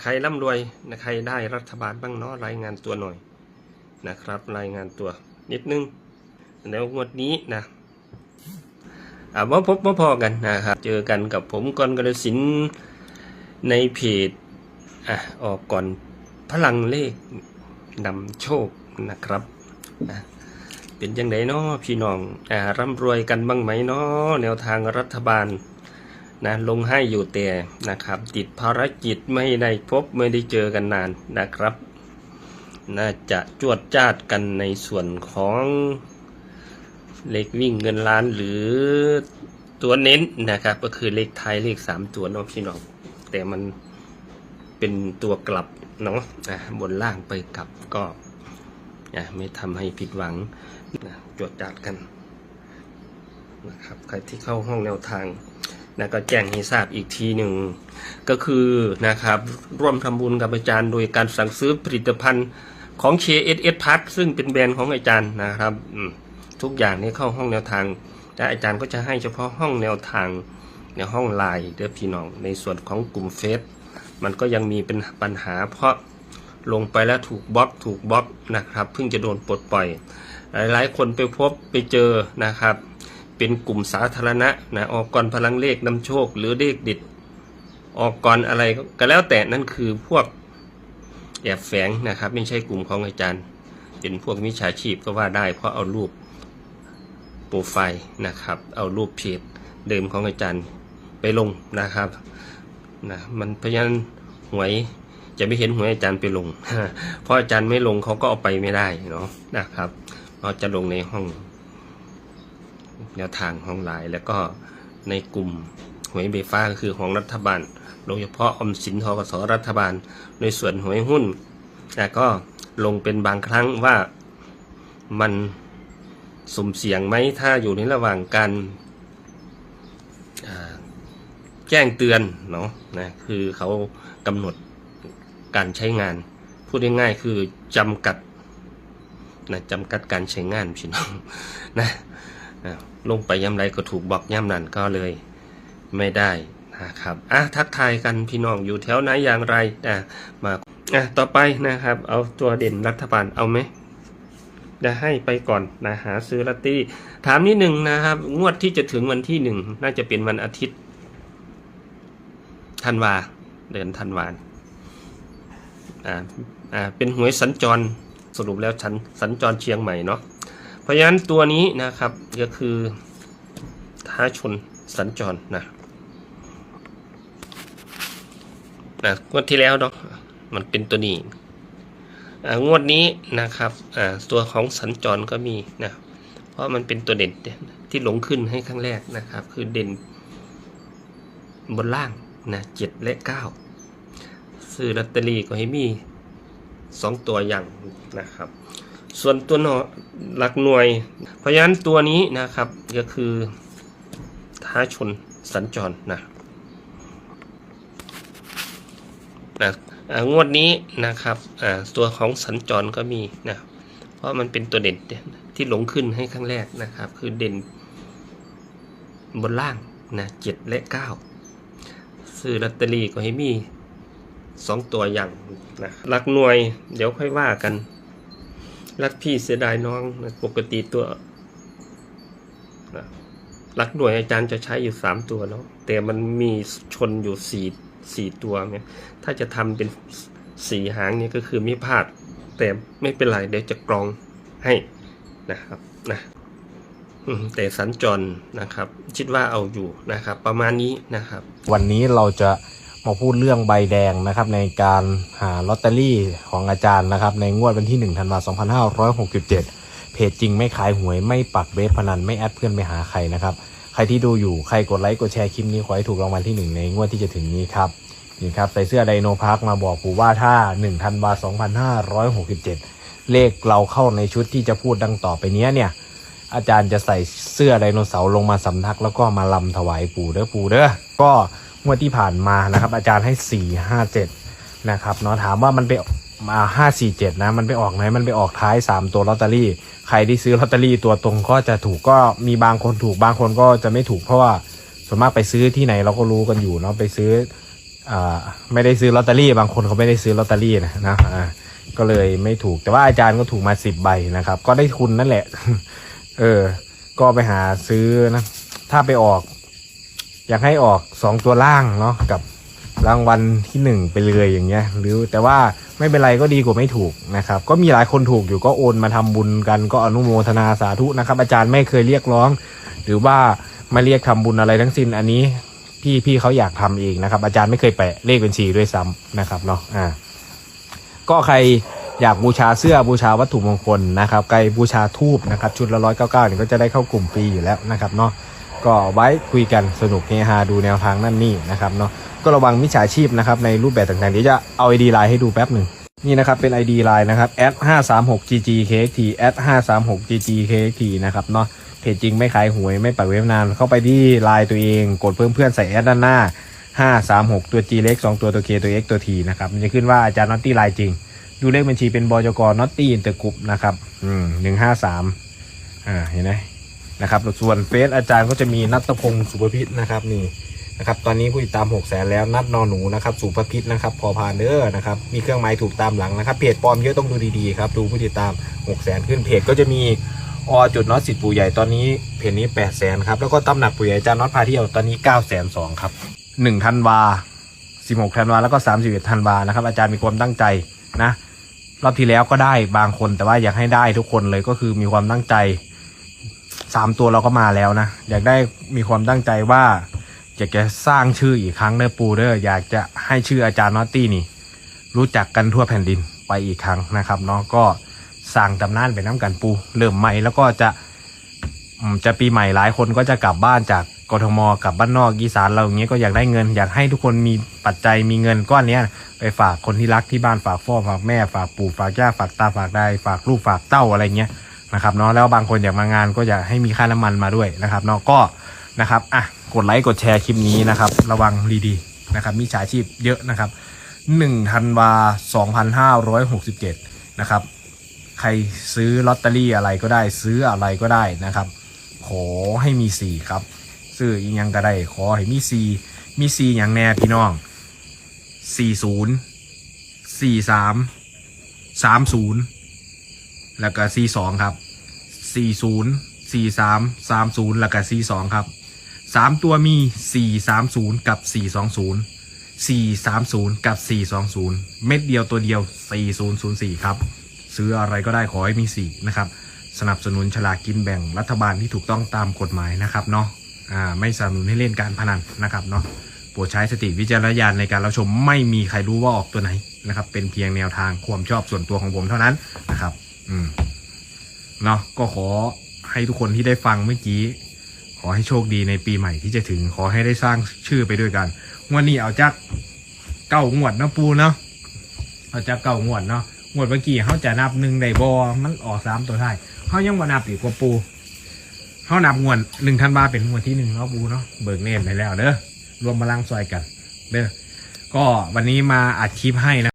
ใครร่ำรวยนะใครได้รัฐบาลบ้างเนาะรายงานตัวหน่อยนะครับ รายงานตัวนิดนึงแล้วงวดนี้นะอามาพบมาพอกันนะครับ เจอกันกับผมกอนกระสินในเพจอะออกก่อนพลังเลขนำโชคนะครับอะเป็นยังไงเนาะพี่น้องอ่าร่ำรวยกันบ้างไหมเนาะแนวทางรัฐบาล นะลงให้อยู่แต่นะครับ ติดภารกิจไม่ได้พบไม่ได้เจอกันนานนะครับ น่าจะจวดจ้าดกันในส่วนของเลขวิ่งเงินล้านหรือตัวเน้นนะครับ ก็คือเลขไทยเลขสามตัวน้องพี่น้องแต่มันเป็นตัวกลับเนาะะบนล่างไปกลับก็ไม่ทำให้ผิดหวังนะจวดจ้าดกันนะครับใครที่เข้าห้องแนวทาง นะก็แจ้งให้ทราบอีกทีหนึ่ง ก็คือนะครับร่วมทำบุญกับอาจารย์โดยการสั่งซื้อผลิตภัณฑ์ของ KSS p a r ซึ่งเป็นแบรนด์ของอาจารย์นะครับทุกอย่างนี้เข้าห้องแนวทางแต่อาจารย์ก็จะให้เฉพาะห้องแนวทางในห้องไลน์เด้อพี่น้องในส่วนของกลุ่มเฟซมันก็ยังมีเป็นปัญหา เพราะลงไปแล้วถูกบล็อกถูกบล็อกนะครับ เพิ่งจะโดนปลดปล่อย หลายๆ คนไปพบไปเจอนะครับ เป็นกลุ่มสาธารณะนะออกก่อนพลังเลขนำโชค หรือเลขดิดออกก่อนอะไรก็แล้วแต่นั่นคือพวกแอบแฝงนะครับ ไม่ใช่กลุ่มของอาจารย์ เป็นพวกมิจฉาชีพก็ว่าได้ เพราะเอารูปโปรไฟล์นะครับ เอารูปเพจเดิมของอาจารย์ไปลงนะครับนะมันเพราะฉะนั้นหวยจะไม่เห็นหวยอาจารย์ไปลง เพราะอาจารย์ไม่ลงเขาก็เอาไปไม่ได้เนาะนะครับเราจะลงในห้อง แนวทางของหลาย แล้วก็ในกลุ่มหวยเบฟ้าก็คือของรัฐบาล โดยเฉพาะอมสินทกสรัฐบาล ในส่วนหวยหุ้นแต่ก็ลงเป็นบางครั้งว่ามันสมเสียงไหมถ้าอยู่ในระหว่างการแจ้งเตือนเนาะนะคือเขากำหนดการใช้งาน พูดง่ายๆคือจำกัดนะจำกัดการใช้งานพี่น้องนะ ลงไปย่ำไรก็ถูกบอกย่ำนั่นก็เลยไม่ได้นะครับอะทักทายกันพี่น้องอยู่แถวไหนอย่างไรอะมาอะต่อไปนะครับ เอาตัวเด่นรัฐบาลเอาไหมจะให้ไปก่อนนะหาซื้อลอตเตอรี่ถามนิดหนึ่งนะครับ งวดที่จะถึงวันที่หนึ่งน่าจะเป็นวันอาทิตย์ธันวาเดือนธันวาอ่าอ่าเป็นหวยสัญจรสรุปแล้วสัญสัญจรเชียงใหม่เนาะ ราะฉะนั้นตัวนี้นะครับก็คือท้าชนสัญจรนะนะงวดที่แล้วเนาะมันเป็นตัวนี้อ่างวดนี้นะครับอ่าตัวของสัญจรก็มีนะเพราะมันเป็นตัวเด่นที่หลงขึ้นให้ครั้งแรกนะครับ คือเด่นบนล่างนะเจ็ดและเก้าซื้อลอตเตอรี่ก็ให้มีสองตัวอย่างนะครับ ส่วนตัวหลักหน่วย เพราะฉะนั้นตัวนี้นะครับก็คือท้าชนสัญจรนะนะอ่างวดนี้นะครับอ่าตัวของสัญจรก็มีนะเพราะมันเป็นตัวเด่นที่หลงขึ้นให้ครั้งแรกนะครับ คือเด่นบนล่างนะเจ็ดและเก้าซื้อลอตเตอรี่ก็ให้มีสองตัวอย่างนะหลักหน่วยเดี๋ยวค่อยว่ากัน รักพี่เสียดายน้องนะปกติตัวนะรักหน่วยอาจารย์จะใช้อยู่สามตัวเนาะแต่มันมีชนอยู่สี่สี่ตัวเนี่ย ถ้าจะทำเป็นสี่หางเนี่ยก็คือไม่พลาด แต่ไม่เป็นไรเดี๋ยวจะกรองให้นะครับนะแต่สัญจรนะครับ คิดว่าเอาอยู่นะครับ ประมาณนี้นะครับ วันนี้เราจะ มาพูดเรื่องใบแดงนะครับในการหาลอตเตอรี่ของอาจารย์นะครับ ในงวดวันที่ 1 ธันวาคม 2567 เพจจริงไม่ขายหวยไม่ปักเบสพนันไม่แอดเพื่อนไปหาใครนะครับ ใครที่ดูอยู่ใครกดไลค์กดแชร์คลิปนี้ขอให้ถูกรางวัลที่ 1 ในงวดที่จะถึงนี้ครับนี่ครับใส่เสื้อไดโนพาร์คมาบอกปู่ว่าถ้า 1 ธันวาคม 2567 เลขเราเข้าในชุดที่จะพูดดังต่อไปนี้เนี่ยอาจารย์จะใส่เสื้อไดโนเสาร์ลงมาสำนักแล้วก็มาลำถวายปู่เด้อปู่เด้อก็ งวดที่ผ่านมานะครับ อาจารย์ให้สี่ห้าเจ็ดนะครับเนาะถามว่ามันไปมาห้าสี่เจ็ดนะ มันไปออกไหนมันไปออกท้ายสามตัวลอตเตอรี่ ใครที่ซื้อลอตเตอรี่ตัวตรงก็จะถูกก็มีบางคนถูกบางคนก็จะไม่ถูกเพราะว่าส่วนมากไปซื้อที่ไหนเราก็รู้กันอยู่เนาะไปซื้ออ่าไม่ได้ซื้อลอตเตอรี่ บางคนเขาไม่ได้ซื้อลอตเตอรี่นะนะก็เลยไม่ถูกแต่ว่าอาจารย์ก็ถูกมาสิบใบนะครับ ก็ได้ทุนนั่นแหละ เออ ก็ไปหาซื้อนะ ถ้าไปออก อยากให้ออกสองตัวล่างเนาะกับรางวัลที่หนึ่งไปเลยอย่างเงี้ย หรือแต่ว่าไม่เป็นไรก็ดีกว่าไม่ถูกนะครับ ก็มีหลายคนถูกอยู่ก็โอนมาทำบุญกันก็อนุโมทนาสาธุนะครับ อาจารย์ไม่เคยเรียกร้อง หรือว่ามาเรียกทำบุญอะไรทั้งสิ้นอันนี้พี่พี่เขาอยากทำเองนะครับ อาจารย์ไม่เคยแปะเลขบัญชีด้วยซ้ำนะครับเนาะอ่าก็ใครอยากบูชาเสื้อบูชาวัตถุมงคลนะครับใครบูชาทูบนะครับ ชุดละร้อยเก้าเก้าเนี่ยก็จะได้เข้ากลุ่มฟรีอยู่แล้วนะครับเนาะ ก็ไว้คุยกันสนุกเฮฮาดูแนวทางนั่นนี่นะครับเนาะก็ระวังมิจฉาชีพนะครับในรูปแบบต่างๆเดี๋ยวจะเอา ID ไลน์ให้ดูแป๊บหนึ่งนี่นะครับเป็น ID ไลน์นะครับ @536ggkxt @536ggkxt นะครับเนาะเพจจริงไม่ขายหวยไม่ปักเว็บนาน เข้าไปที่ไลน์ตัวเองกดเพิ่มเพื่อนใส่แอดด้านหน้า 536 ตัว G เล็ก2ตัวตัว K ตัว X ตัว T นะครับมันจะขึ้นว่าอาจารย์น็อตตี้ไลน์จริง ดูเลขบัญชีเป็นบจกน็อตตี้อินเตอร์กรุ๊ปนะครับอืมหนึ่งห้าสามอ่าเห็นไหม นะครับส่วนเฟซอาจารย์ก็จะมีนัตพงศ์สุภพิษนะครับนี่นะครับตอนนี้ผู้ติดตามหกแสนแล้วนัดนอนหนูนะครับสุภพิษนะครับพอพานเดอร์นะครับมีเครื่องหมายถูกตามหลังนะครับเพจปลอมเยอะต้องดูดีๆครับดูผู้ติดตามหกแสนขึ้นเพจก็จะมีอจุดน็อตสิทธิ์ปู่ใหญ่ตอนนี้เพจนี้แปดแสนครับแล้วก็ตำหนักปู่ใหญ่อาจารย์น็อตพาเที่ยวตอนนี้เก้าแสนสองครับหนึ่งธันวาสิบหกธันวาแล้วก็สามสิบเอ็ดธันวานะครับอาจารย์มีความตั้งใจนะรอบที่แล้วก็ได้บางคนแต่ว่าอยากให้ได้ทุกคนเลยก็คือมีความตั้งใจ สามตัวเราก็มาแล้วนะ อยากได้มีความตั้งใจว่าอยากจะสร้างชื่ออีกครั้งเด้อปูเด้ออยากจะให้ชื่ออาจารย์นอตตี้นี่ รู้จักกันทั่วแผ่นดินไปอีกครั้งนะครับเนาะก็สร้างตำนานไปน้ำกันปู เริ่มใหม่แล้วก็จะจะปีใหม่หลายคนก็จะกลับบ้านจากกทมกลับบ้านนอกอีสานเราอย่างเงี้ยก็อยากได้เงิน อยากให้ทุกคนมีปัจจัยมีเงินก้อนเนี้ยไปฝากคนที่รักที่บ้านฝากพ่อฝากแม่ฝากปู่ฝากย่าฝากตาฝากได้ฝากลูกฝากเต้าอะไรเงี้ย นะครับเนาะแล้วบางคนอยากมางานก็อยากให้มีค่าน้ำมันมาด้วยนะครับเนาะก็นะครับอะกดไลค์กดแชร์คลิปนี้นะครับ ระวังดีๆนะครับมีฉาชีพเยอะนะครับหนึ่งธันวาสองพันห้าร้อยหกสิบเจ็ดนะครับใครซื้อลอตเตอรี่อะไรก็ได้ซื้ออะไรก็ได้นะครับ ขอให้มีสี่ครับซื้ออีกยังก็ได้ขอให้มีสี่มีสี่อย่างแน่พี่น้องสี่ศูนย์สี่สามสามศูนย์ แล้วก็สี่สองครับสี่ศูนย์สี่สามสามศูนย์แล้วก็สี่สองครับสามตัวมีสี่สามศูนย์กับสี่สองศูนย์สี่สามศูนย์กับสี่สองศูนย์เม็ดเดียวตัวเดียวสี่ศูนย์ศูนย์สี่ครับ ซื้ออะไรก็ได้ขอให้มีสี่นะครับ สนับสนุนฉลากกินแบ่งรัฐบาลที่ถูกต้องตามกฎหมายนะครับเนาะอ่าไม่สนับสนุนให้เล่นการพนันนะครับเนาะโปรดใช้สติวิจารณญาณในการรับชมไม่มีใครรู้ว่าออกตัวไหนนะครับ เป็นเพียงแนวทางความชอบส่วนตัวของผมเท่านั้นนะครับ อืมเนาะก็ขอให้ทุกคนที่ได้ฟังเมื่อกี้ ขอให้โชคดีในปีใหม่ที่จะถึงขอให้ได้สร้างชื่อไปด้วยกันงวดนี้เอาจากเก้างวดเนาะปูเนาะเอาจากเก้างวดเนาะงวดเมื่อกี้เขาจะนับหนึ่งได้บอมันออกสามตัวท้ายเขายังบ่นับอีกกว่าปูเขานับงวดหนึ่งธันวาเป็นงวดที่หนึ่งเนาะปูเนาะเบิกเนมไปแล้วเด้อรวมพลังซอยกันเด้อก็วันนี้มาอัดคลิปให้นะ